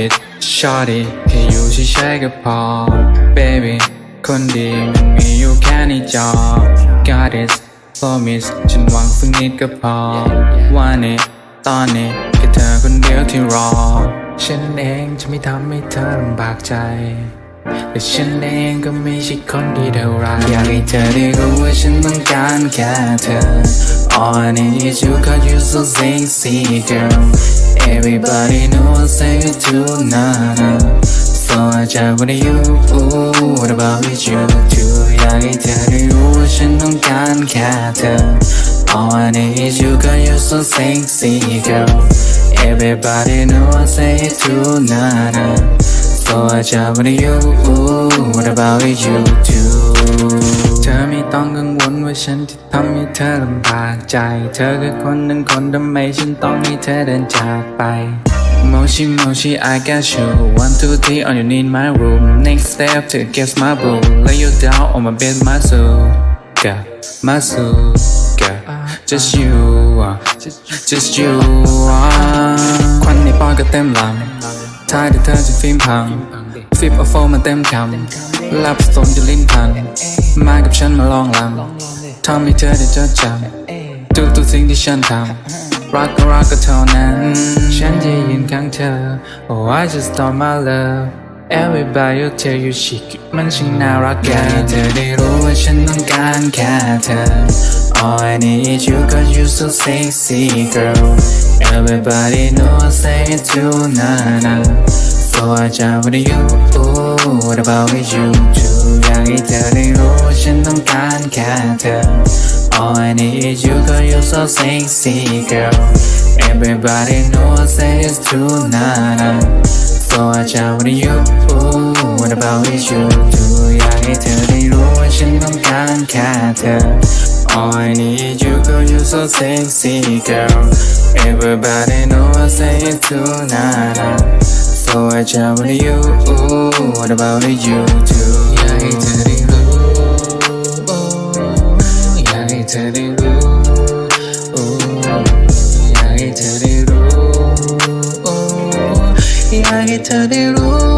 it shorty แค่อยู่เฉยๆก็พอ baby คนดีมันมีอยู่แค่ในจอ got it promise ฉันหวังสักนิดก็พอ วันนี้ตอนนี้แค่เธอคนเดียวที่รอ ฉันเองจะไม่ทำให้เธอลำบากใจ แต่ฉันเองก็ไม่ใช่คนดีเท่าไรอยากให้เธอได้รู้ว่าฉันต้องการแค่เธอ All I need is you cause you so sexy girl Everybody know I say you tonight So I just want you What about with you too อยากให้เธอได้รู้ว่าฉันต้องการแค่เธอ All I need is you cause you so sexy girl Everybody know I say it tonight So I just want you What about you too เธอไม่ต้องกังวลว่าฉันจะทำให้เธอลำบากใจ เธอคือคนหนึ่งคนทำไมฉันต้องให้เธอเดินจากไป Moshi Moshi I got you One two three on your knee in my room Next step to get my boo Lay you down on my bed my soul Girl, my soul Girl, just you Just you ควันในปอดก็เต็มลำ ท้ายที่เธอจะฟิล์มพัง ฟิปเอาโฟมาเต็มคำลับผสมจะลิ้นพันมากับฉันมาลองลำทำให้เธอได้จดจำทุกทุกๆสิ่งที่ฉันทำรักก็รักก็เท่านั้น ฉันจะยืนข้างเธอ Oh I just thought my love Everybody will tell you she มันช่างน่ารักแค่เธอได้รู้ว่าฉันต้องการแค่เธอ All I need is you cause you so sexy girl Everybody know I say it tonight So I just want you What about with you too อยากให้เธอได้รู้ว่าฉันต้องการแค่เธอ All I need is you cause you're so sexy girl Everybody know I say it's tonight So I just want you What about with you too อยากให้เธอได้รู้ว่าฉันต้องการแค่เธอ All I need you cause you're so sexy girl Everybody know I say it tonight. So I travel to you. What about you too? Yeah, it's a little Yeah, it's a little Yeah, it's a little